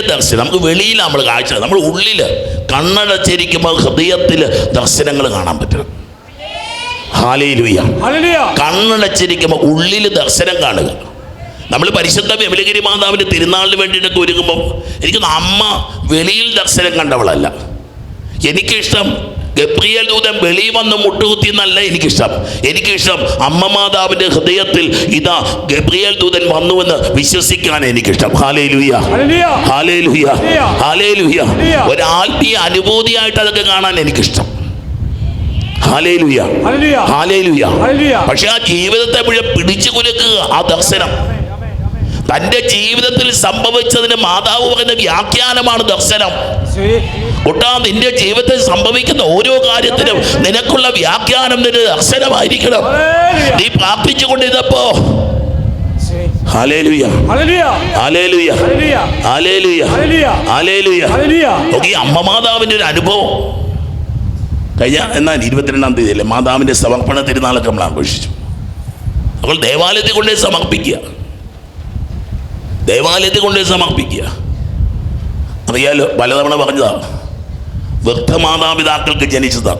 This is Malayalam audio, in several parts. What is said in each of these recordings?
ദർശനം നമുക്ക് വെളിയിൽ നമ്മൾ കാഴ്ച. നമ്മൾ ഉള്ളിൽ കണ്ണടച്ചിരിക്കുമ്പോൾ ഹൃദയത്തിൽ ദർശനങ്ങൾ കാണാൻ പറ്റണം. കണ്ണടച്ചിരിക്കുമ്പോൾ ഉള്ളിൽ ദർശനം കാണുക. നമ്മൾ പരിശുദ്ധ വിമലഗിരി മാതാവിന്റെ തിരുനാളിന് വേണ്ടിയിട്ടൊക്കെ ഒരുങ്ങുമ്പോൾ എനിക്ക് അമ്മ വെളിയിൽ ദർശനം കണ്ടവളല്ല. എനിക്കിഷ്ടം ഗബ്രിയൽ ദൂതൻ വെളി വന്ന് മുട്ടുകുത്തി എന്നല്ല എനിക്കിഷ്ടം. എനിക്കിഷ്ടം അമ്മ മാതാവിന്റെ ഹൃദയത്തിൽ ഇതാ ഗബ്രിയൽ ദൂതൻ വന്നുവെന്ന് വിശ്വസിക്കാൻ എനിക്കിഷ്ടം. ഹാലേ ലുഹിയ ഹാലേ ലുഹിയ ഹാലേ ലുഹിയ ഒരു ആത്മീയ അനുഭൂതിയായിട്ട് അതൊക്കെ കാണാൻ എനിക്കിഷ്ടം. പക്ഷെ ആ ജീവിതത്തെ മുഴുവൻ പിടിച്ചു കുലുക്കുക ആ ദർശനം. തന്റെ ജീവിതത്തിൽ സംഭവിച്ചതിന് മാതാവ് പറയുന്ന വ്യാഖ്യാനമാണ് ദർശനം. ഒട്ടാ നിന്റെ ജീവിതത്തിൽ സംഭവിക്കുന്ന ഓരോ കാര്യത്തിനും നിനക്കുള്ള വ്യാഖ്യാനം നിന്റെ അക്ഷരമായിരിക്കണം. നീ പ്രാർത്ഥിച്ചുകൊണ്ടിരുന്നപ്പോ അമ്മ മാതാവിന്റെ ഒരു അനുഭവം. കഴിഞ്ഞ എന്നാൽ ഇരുപത്തിരണ്ടാം തീയതി അല്ലേ മാതാവിന്റെ സമർപ്പണ തിരുനാളൊക്കെ നമ്മൾ ആഘോഷിച്ചു. അപ്പോൾ ദേവാലയത്തിൽ കൊണ്ടേ സമർപ്പിക്കുക. ദേവാലയത്തിൽ കൊണ്ടേ സമർപ്പിക്കുക. അറിയാലോ പലതവണ പറഞ്ഞതാ. വൃദ്ധമാതാപിതാക്കൾക്ക് ജനിച്ചതാ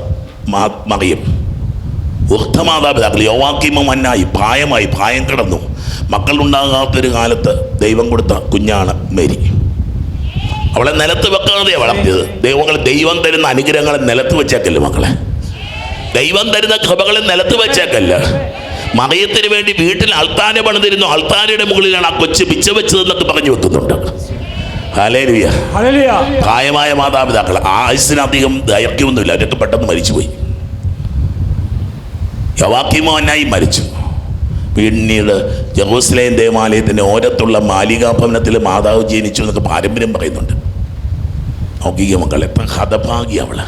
ജനിച്ചതാണ് മറിയം. വൃദ്ധമാതാപിതാക്കൾ യോവാക്കിമ മന്നായി പ്രായമായി പ്രായം കിടന്നു. മക്കളുണ്ടാകാത്തൊരു കാലത്ത് ദൈവം കൊടുത്ത കുഞ്ഞാണ് മേരി. അവളെ നിലത്ത് വെക്കാതെയാണ് വളർത്തിയത്. ദൈവങ്ങൾ ദൈവം തരുന്ന അനുഗ്രഹങ്ങളെ നിലത്ത് വെച്ചേക്കല്ലേ മക്കളെ? ദൈവം തരുന്ന കൃപകളെ നിലത്ത് വെച്ചേക്കല്ല? മറിയത്തിന് വേണ്ടി വീട്ടിൽ അൾത്താന പണിതിരുന്നു. അൾത്താരയുടെ മുകളിലാണ് ആ കൊച്ചു പിച്ച വെച്ചതെന്നൊക്കെ പറഞ്ഞു വെക്കുന്നുണ്ട്. പ്രായമായ മാതാപിതാക്കൾ ആയുസിനധികം ദൈർഘ്യമൊന്നുമില്ല. അവരൊക്കെ പെട്ടെന്ന് മരിച്ചുപോയി. യവാക്കിമോനായി മരിച്ചു. പിന്നീട് ജെറൂസലേം ദേവാലയത്തിന്റെ ഓരത്തുള്ള മാലികാഭവനത്തിൽ മാതാവ് ജനിച്ചു എന്നൊക്കെ പാരമ്പര്യം പറയുന്നുണ്ട്. നോക്കിയ മക്കൾ എത്ര ഹതഭാഗ്യ അവൾ.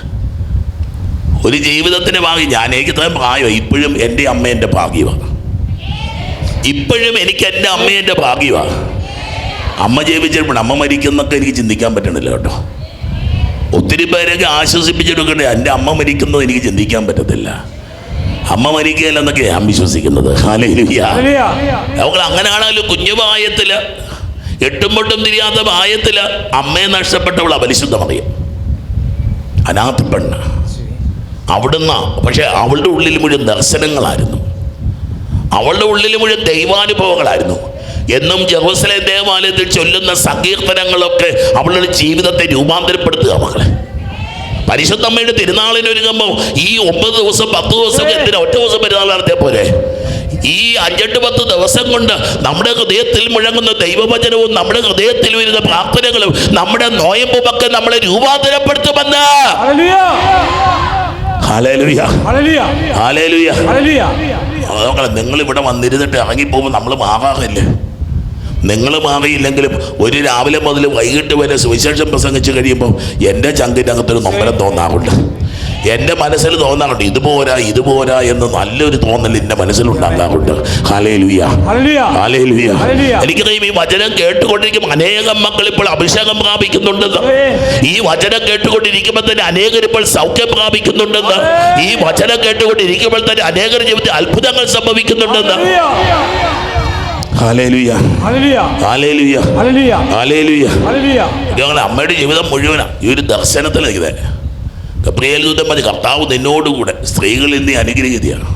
ഒരു ജീവിതത്തിന്റെ ഭാഗ്യം ഞാൻ എനിക്ക് ഇത്രയും പ്രായം ഇപ്പോഴും എന്റെ അമ്മേന്റെ ഭാഗ്യമാണ് ഇപ്പോഴും എനിക്ക് എന്റെ അമ്മേന്റെ ഭാഗ്യമാണ് അമ്മ ജീവിച്ചിട്ടുണ്ട് അമ്മ മരിക്കുന്നൊക്കെ എനിക്ക് ചിന്തിക്കാൻ പറ്റണില്ല കേട്ടോ. ഒത്തിരി പേരൊക്കെ ആശ്വസിപ്പിച്ചെടുക്കണ്ടേ. എന്റെ അമ്മ മരിക്കുന്നത് എനിക്ക് ചിന്തിക്കാൻ പറ്റത്തില്ല. അമ്മ മരിക്കുകയില്ലെന്നൊക്കെ ഞാൻ വിശ്വസിക്കുന്നത്. അവൾ കുഞ്ഞു കുഞ്ഞുപായത്തിൽ എട്ടും പൊട്ടും തിരിയാത്ത പായത്തിൽ അമ്മയെ നഷ്ടപ്പെട്ടവൾ അപരിശുദ്ധ മറിയും. അനാഥ പെണ്ണ്. അവിടുന്ന് പക്ഷെ അവളുടെ ഉള്ളിൽ മുഴുവൻ ദർശനങ്ങളായിരുന്നു. അവളുടെ ഉള്ളിൽ മുഴുവൻ ദൈവാനുഭവങ്ങളായിരുന്നു. എന്നും ജെറൂസലേം ദേവാലയത്തിൽ ചൊല്ലുന്ന സങ്കീർത്തനങ്ങളൊക്കെ അവളുടെ ജീവിതത്തെ രൂപാന്തരപ്പെടുത്തുക മകളെ പരിശുദ്ധമ്മയുടെ തിരുനാളിന് ഒരുങ്ങുമ്പോൾ ഈ ഒമ്പത് ദിവസം പത്ത് ദിവസം എന്തിനാ ഒറ്റ ദിവസം പെരുന്നാൾ നടത്തിയ പോലെ ഈ അഞ്ചെട്ട് പത്ത് ദിവസം കൊണ്ട് നമ്മുടെ ഹൃദയത്തിൽ മുഴങ്ങുന്ന ദൈവവചനവും നമ്മുടെ ഹൃദയത്തിൽ വരുന്ന പ്രാർത്ഥനകളും നമ്മുടെ നോയമ്പുമൊക്കെ നമ്മളെ രൂപാന്തരപ്പെടുത്തുമെന്ന്. നിങ്ങൾ ഇവിടെ വന്നിരുന്നിട്ട് ഇറങ്ങിപ്പോകുമ്പോൾ നമ്മൾ മാറാറില്ലേ? നിങ്ങൾ മാറിയില്ലെങ്കിലും ഒരു രാവിലെ മുതൽ വൈകിട്ട് വരെ സുവിശേഷം പ്രസംഗിച്ച് കഴിയുമ്പോൾ എന്റെ ചങ്കിനകത്തൊരു നൊമ്പരം തോന്നാറുണ്ട്. എന്റെ മനസ്സിൽ തോന്നാറുണ്ട് ഇത് പോരാ ഇത് പോരാ എന്ന് നല്ലൊരു തോന്നൽ എന്റെ മനസ്സിലുണ്ടാകാറുണ്ട് എനിക്ക്. ഈ വചനം കേട്ടുകൊണ്ടിരിക്കും അനേകം മക്കൾ ഇപ്പോൾ അഭിഷേകം പ്രാപിക്കുന്നുണ്ടെന്ന്. ഈ വചനം കേട്ടുകൊണ്ടിരിക്കുമ്പോൾ തന്നെ അനേകർ ഇപ്പോൾ സൗഖ്യം പ്രാപിക്കുന്നുണ്ടെന്ന്. ഈ വചനം കേട്ടുകൊണ്ടിരിക്കുമ്പോൾ തന്നെ അനേകർ ജീവിതത്തിൽ അത്ഭുതങ്ങൾ സംഭവിക്കുന്നുണ്ടെന്ന്. ഞങ്ങളുടെ അമ്മയുടെ ജീവിതം മുഴുവനാ ഈ ഒരു ദർശനത്തിൽ ഗബ്രിയേൽ ദൂതൻ മതി കർത്താവ് നിന്നോടുകൂടെ സ്ത്രീകൾ ഇന്ന് അനുഗ്രഹീതയാണ്.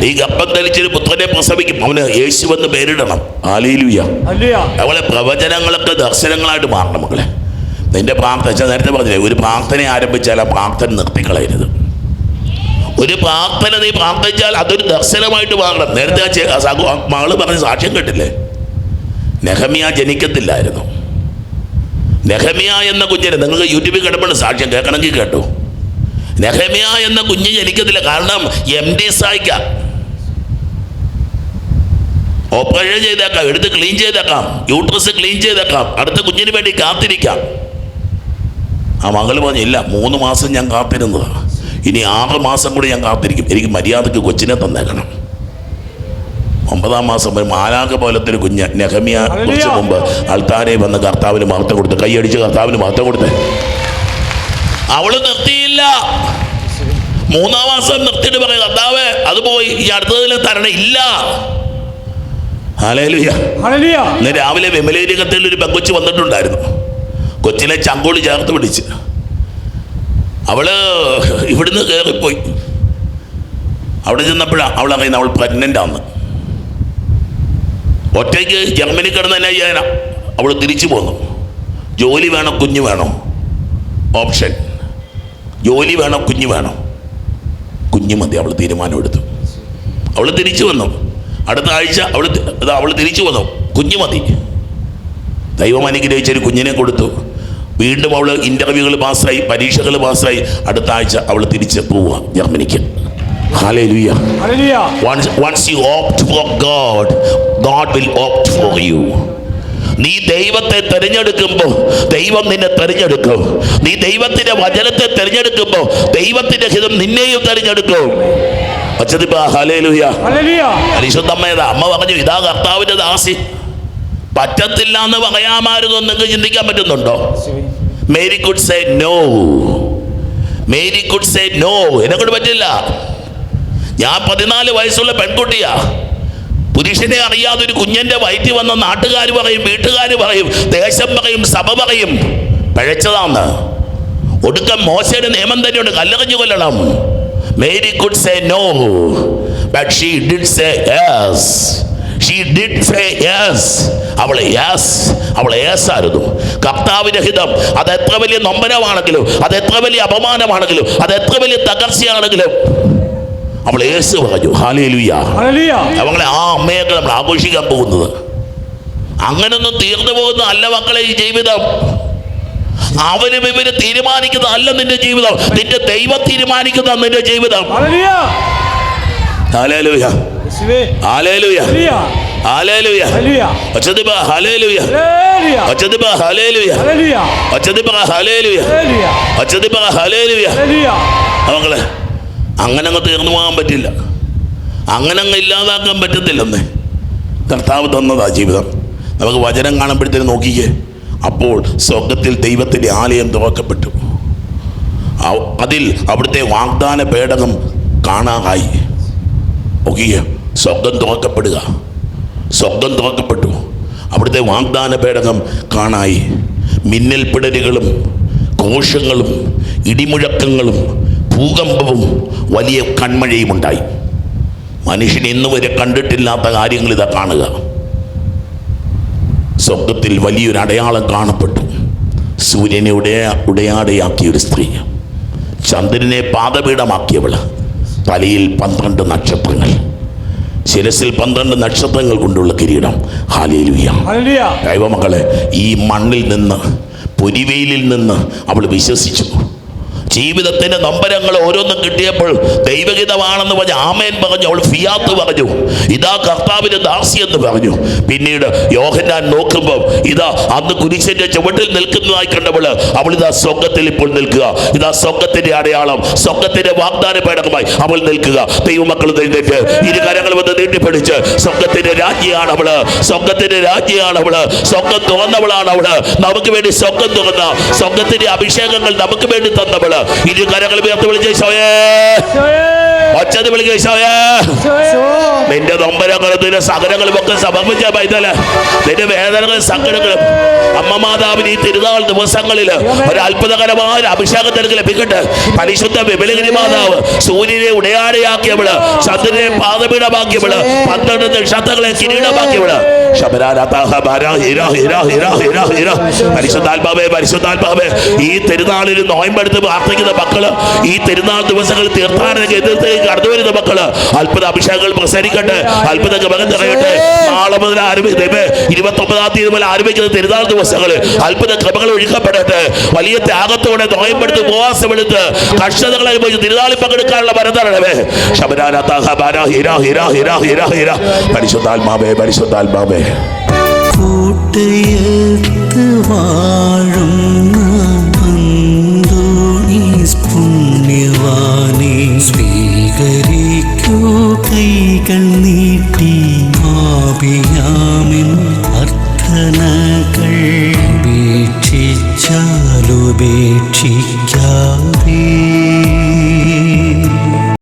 നീ ഗർഭം ധരിച്ചൊരു പുത്രനെ പ്രസവിക്കും അവന് യേശു എന്ന് പേരിടണം. ആലേലുയ അവളെ പ്രവചനങ്ങളൊക്കെ ദർശനങ്ങളായിട്ട് മാറണം മക്കളെ. നിന്റെ പ്രാർത്ഥന നേരത്തെ പറഞ്ഞില്ലേ ഒരു പ്രാർത്ഥന ആരംഭിച്ചാൽ ആ പ്രാർത്ഥന നിർത്തിക്കളയരുത്. ഒരു പ്രാർത്ഥന നീ പ്രാർത്ഥിച്ചാൽ അതൊരു ദർശനമായിട്ട് മാറണം. നേരത്തെ മകൾ പറഞ്ഞ സാക്ഷ്യം കേട്ടില്ലേ? നെഹമിയ ജനിക്കത്തില്ലായിരുന്നു. നെഹമിയ എന്ന കുഞ്ഞിന് നിങ്ങൾക്ക് യൂട്യൂബിൽ കിടപ്പുണ്ട് സാക്ഷ്യം കേൾക്കണമെങ്കിൽ കേട്ടു. നെഹമിയ എന്ന കുഞ്ഞ് ജനിക്കത്തില്ല. കാരണം എം ഡി സായിക്ക. ഓപ്പറേഷൻ ചെയ്തേക്കാം എടുത്ത് ക്ലീൻ ചെയ്തേക്കാം യൂട്രസ് ക്ലീൻ ചെയ്തേക്കാം. അടുത്ത കുഞ്ഞിന് വേണ്ടി കാത്തിരിക്കാം. ആ മകൾ പറഞ്ഞില്ല മൂന്ന് മാസം ഞാൻ കാത്തിരുന്നതാണ് ഇനി ആറ് മാസം കൂടി ഞാൻ കാത്തിരിക്കും. എനിക്ക് മര്യാദയ്ക്ക് കൊച്ചിനെ തന്നേക്കണം. ഒമ്പതാം മാസം വരും ആലാക പോലത്തെ കുഞ്ഞ് നെഹമിയ കുറച്ച് മുമ്പ് അൾത്താരെ വന്ന് കർത്താവിന് മഹത്വം കൊടുത്ത് കൈയടിച്ച് കർത്താവിന് മഹത്വം കൊടുത്ത്. അവൾ നിർത്തിയില്ല. മൂന്നാം മാസം നിർത്തിയിട്ട് പറയും കർത്താവ് അത് പോയി. ഈ അടുത്തതിൽ തരണ ഇല്ല. ഇന്ന് രാവിലെ വിമലേരി കത്തിൽ ഒരു പെങ്കൊച്ച് വന്നിട്ടുണ്ടായിരുന്നു. കൊച്ചിനെ ചങ്കോളി ചേർത്ത് പിടിച്ച്. അവൾ ഇവിടുന്ന് കയറിപ്പോയി അവിടെ ചെന്നപ്പോഴാണ് അവൾ അറിയുന്നത് അവൾ പ്രഗ്നന്റ് ആന്ന് ഒറ്റയ്ക്ക് ജർമ്മനി കിടന്ന് തന്നെ ചെയ്യാനാ? അവൾ തിരിച്ചു പോന്നു. ജോലി വേണം കുഞ്ഞ് വേണോ. ഓപ്ഷൻ ജോലി വേണം കുഞ്ഞ് വേണം. കുഞ്ഞ് മതി അവൾ തീരുമാനമെടുത്തു. അവൾ തിരിച്ചു വന്നു. അടുത്ത ആഴ്ച അവൾ അവൾ തിരിച്ചു വന്നു. കുഞ്ഞ് മതി. ദൈവം അനുഗ്രഹിച്ചൊരു കുഞ്ഞിനെ കൊടുത്തു. വീണ്ടും അവൾ ഇന്റർവ്യൂകൾ പാസ്സായി പരീക്ഷകൾ പാസ്സായി. അടുത്ത ആഴ്ച അവൾ തിരിച്ച് പോവുക ജർമ്മനിക്ക്. Once once you opt for god god will opt for you. നീ ദൈവത്തെ തിരഞ്ഞെടുക്കുമ്പോൾ ദൈവം നിന്നെ തിരഞ്ഞെടുക്കും. നീ ദൈവത്തിന്റെ വചനത്തെ തിരഞ്ഞെടുക്കുമ്പോൾ ദൈവത്തിന്റെ ഹിതം നിന്നെയും തിരഞ്ഞെടുക്കും. പരിശുദ്ധമ്മേതാ അമ്മ പറഞ്ഞു ഇതാ കർത്താവിന്റെ ദാസി. പറ്റത്തില്ല എന്ന് പറയാമായിരുന്നു നിങ്ങൾക്ക് ചിന്തിക്കാൻ പറ്റുന്നുണ്ടോ? Mary could say no Mary could say no എന്നെ കൊണ്ട് പറ്റില്ല. ഞാൻ പതിനാല് വയസ്സുള്ള പെൺകുട്ടിയാ. പുരുഷനെ അറിയാതെ ഒരു കുഞ്ഞന്റെ വയറ്റിൽ വന്ന നാട്ടുകാർ പറയും വീട്ടുകാർ പറയും ദേശം പറയും സഭ പറയും. പഴച്ചതാന്ന് ഒടുക്കം മോശയുടെ നിയമം തന്നെയുണ്ട്. കല്ലെറിഞ്ഞു കൊല്ലണം. Mary could say no but she did say yes she did say yes അവൾ യെസ് അവൾ യെസ് ആയിരുന്നു. കർത്താവിന്റെ ഹിതം അത് എത്ര വലിയ നൊമ്പരമാണെങ്കിലും അത് എത്ര വലിയ അപമാനമാണെങ്കിലും അത് എത്ര വലിയ തകർച്ചയാണെങ്കിലും അവൾ യേസ് പറഞ്ഞു അവങ്ങളെ ആ അമ്മയൊക്കെ നമ്മൾ ആഘോഷിക്കാൻ പോകുന്നത്. അങ്ങനൊന്നും തീർന്നു പോകുന്ന അല്ല മക്കളെ ഈ ജീവിതം. അവരും ഇവർ തീരുമാനിക്കുന്ന അല്ല നിന്റെ ജീവിതം. നിന്റെ ദൈവം തീരുമാനിക്കുന്ന നിന്റെ ജീവിതം. Hallelujah hallelujah. അച്ചദിബ മക്കളെ അങ്ങനെ അങ്ങ് തീർന്നു പോകാൻ പറ്റില്ല. അങ്ങനെ അങ്ങ് ഇല്ലാതാക്കാൻ പറ്റത്തില്ലെന്നേ. കർത്താവ് തന്നതാ ജീവിതം. നമുക്ക് വചനം കാണുമ്പോഴത്തേന് നോക്കിക്കേ. അപ്പോൾ സ്വർഗത്തിൽ ദൈവത്തിന്റെ ആലയം തുറക്കപ്പെട്ടു. അതിൽ അവിടുത്തെ വാഗ്ദാന പേടകം കാണാതായി നോക്കിക്കേ. സ്വർഗം തുറക്കപ്പെടുക. സ്വർഗം തുറക്കപ്പെട്ടു. അവിടുത്തെ വാഗ്ദാന പേടകം കാണായി. മിന്നൽ പിടരുകളും കോശങ്ങളും ഇടിമുഴക്കങ്ങളും ഭൂകമ്പവും വലിയ കൺമഴയും ഉണ്ടായി മനുഷ്യൻ ഇന്ന് വരെ കണ്ടിട്ടില്ലാത്ത കാര്യങ്ങൾ ഇതാ കാണുക. സ്വർഗത്തിൽ വലിയൊരു അടയാളം കാണപ്പെട്ടു. സൂര്യനെ ഉടയ ഉടയാടയാക്കിയ ഒരു സ്ത്രീ. ചന്ദ്രനെ പാദപീഠമാക്കിയവൾ തലയിൽ പന്ത്രണ്ട് നക്ഷത്രങ്ങൾ. ശിരസിൽ പന്ത്രണ്ട് നക്ഷത്രങ്ങൾ കൊണ്ടുള്ള കിരീടം. ഹാലേലുയ ദൈവമക്കളെ ഈ മണ്ണിൽ നിന്ന് പൊരിവെയിലിൽ നിന്ന് അവൾ വിശ്വസിച്ചു. ജീവിതത്തിന്റെ നമ്പരങ്ങൾ ഓരോന്നും കിട്ടിയപ്പോൾ ദൈവഹിതമാണെന്ന് പറഞ്ഞ് ആമേൻ പറഞ്ഞു. അവൾ ഫിയാത്ത് പറഞ്ഞു. ഇതാ കർത്താവിന്റെ ദാസി എന്ന് പറഞ്ഞു. പിന്നീട് യോഹന്നാൻ നോക്കുമ്പോൾ ഇതാ അന്ന് കുരിശന്റെ ചുവട്ടിൽ നിൽക്കുന്നതായി കണ്ടപ്പോൾ അവൾ ഇതാ സ്വർഗത്തിൽ ഇപ്പോൾ നിൽക്കുക. ഇതാ സ്വർഗത്തിന്റെ അടയാളം സ്വർഗത്തിന്റെ വാഗ്ദാന പേടകമായി അവൾ നിൽക്കുക. ദൈവമക്കൾ എഴുന്നേറ്റ് ഇരു കരങ്ങൾ വന്ന് നീട്ടിപ്പിടിച്ച് സ്വർഗത്തിന്റെ രാജ്ഞിയാണ് അവൾ. സ്വർഗത്തിന്റെ രാജ്ഞിയാണ് അവൾ. സ്വർഗം തുറന്നവളാണ് അവൾ. നമുക്ക് വേണ്ടി സ്വർഗം തുറന്ന സ്വർഗത്തിന്റെ അഭിഷേകങ്ങൾ നമുക്ക് വേണ്ടി തന്നവൾ. ഇരു കരങ്ങൾ ഉയർത്തി വിളിച്ച് ശോയേ യേശുവേ ഒച്ചത് വിളിക്കുക നിന്റെ നൊമ്പരങ്ങളും നിന്റെ സകലങ്ങളും ഒക്കെ സമർപ്പിച്ച പൈതൽ. നിന്റെ വേദനകളും സങ്കടങ്ങളും. അമ്മ മാതാവിന് ഈ തിരുനാൾ ദിവസങ്ങളിൽ ഒരു അത്ഭുതകരമായ ഒരു അഭിഷേകം നിനക്ക് ലഭിക്കട്ടെ. പരിശുദ്ധ വിമലഗിരി മാതാവ് സൂര്യനെ ഉടയാടയാക്കിയവൾ ചന്ദ്രനെ പാദപീഠമാക്കിയവൾ പന്ത്രണ്ട് നക്ഷത്രങ്ങളെ കിരീടമാക്കിയവൾ. പരിശുദ്ധാത്മാവേ പരിശുദ്ധാത്മാവേ ഈ തിരുനാളിൽ നോയമ്പെടുത്ത് പ്രാർത്ഥിക്കുന്ന മക്കൾ ഈ തിരുനാൾ ദിവസങ്ങളിൽ തീർത്ഥാടന കേന്ദ്രത്തിലേക്ക് കടന്നു വരുന്ന മക്കൾ. അത്ഭുത അഭിഷേകങ്ങൾ പ്രസരിക്കട്ടെ. അത്ഭുത ഗമനം നിറയട്ടെ. നാളെ മുതൽ ഇരുപത്തി ഒമ്പതാം തീയതി മുതൽ ആരംഭിക്കുന്ന തിരുനാൾ ദിവസങ്ങൾ അത്ഭുത ക്രമങ്ങൾ ഒഴുക്കപ്പെടട്ടെ. വലിയ ത്യാഗത്തോടെ നോയമ്പെടുത്ത് ഉപവാസമെടുത്ത് കഷ്ടതകൾ അനുഭവിച്ച് തിരുനാളിൽ പങ്കെടുക്കാനുള്ള വരതരണമേ പരിശുദ്ധാത്മാവേ പരിശുദ്ധാത്മാവേ. കൂട്ടയത്ത്